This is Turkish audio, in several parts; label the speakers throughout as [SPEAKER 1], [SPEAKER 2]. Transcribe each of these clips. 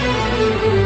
[SPEAKER 1] Thank you.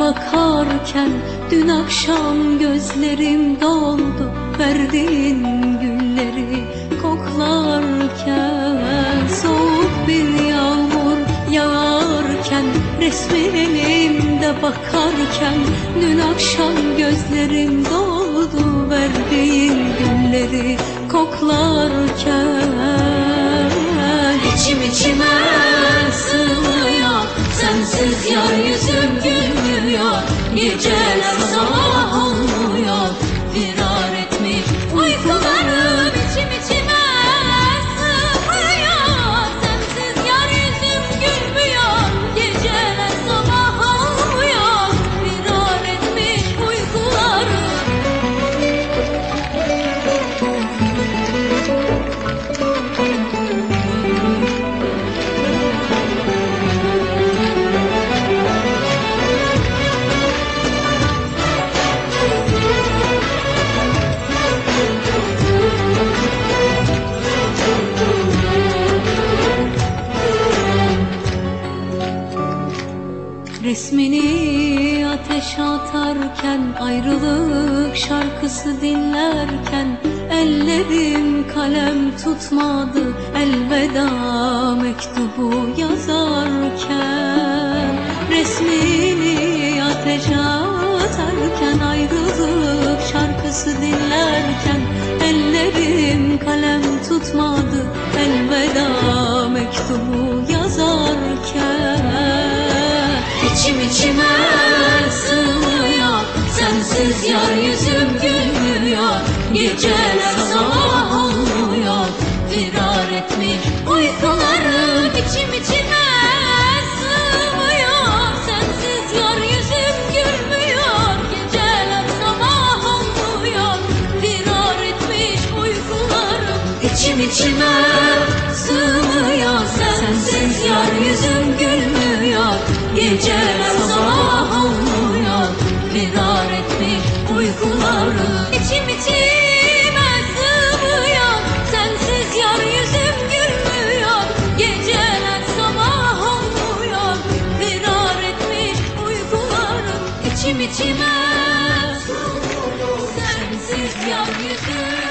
[SPEAKER 1] Bakarken Dün akşam gözlerim doldu Verdiğin gülleri koklarken. Soğuk bir yağmur yağarken Resmin elimde bakarken Dün akşam gözlerim doldu Verdiğin gülleri koklarken. İçim içime Yüzüm gülmüyor Geceler Resmini ateşe atarken Ayrılık şarkısı dinlerken Ellerim kalem tutmadı Elveda mektubu yazarken. Resmini ateşe atarken Ayrılık şarkısı dinlerken Ellerim kalem tutmadı İçim içime sığmıyor. Sensiz yar yüzüm gülmüyor. Geceler sabah olmuyor. Firar etmiş uykularım İçim içime İçim içime sığmıyor. Sensiz gece sabah olmuyor. Firar etmiş uykuları. İçim içime sığmıyor. Sensiz yar yüzüm gülmüyor. Geceler sabah olmuyor. Firar etmiş uykuları. İçim içime sığmıyor. Sensiz yar yüzüm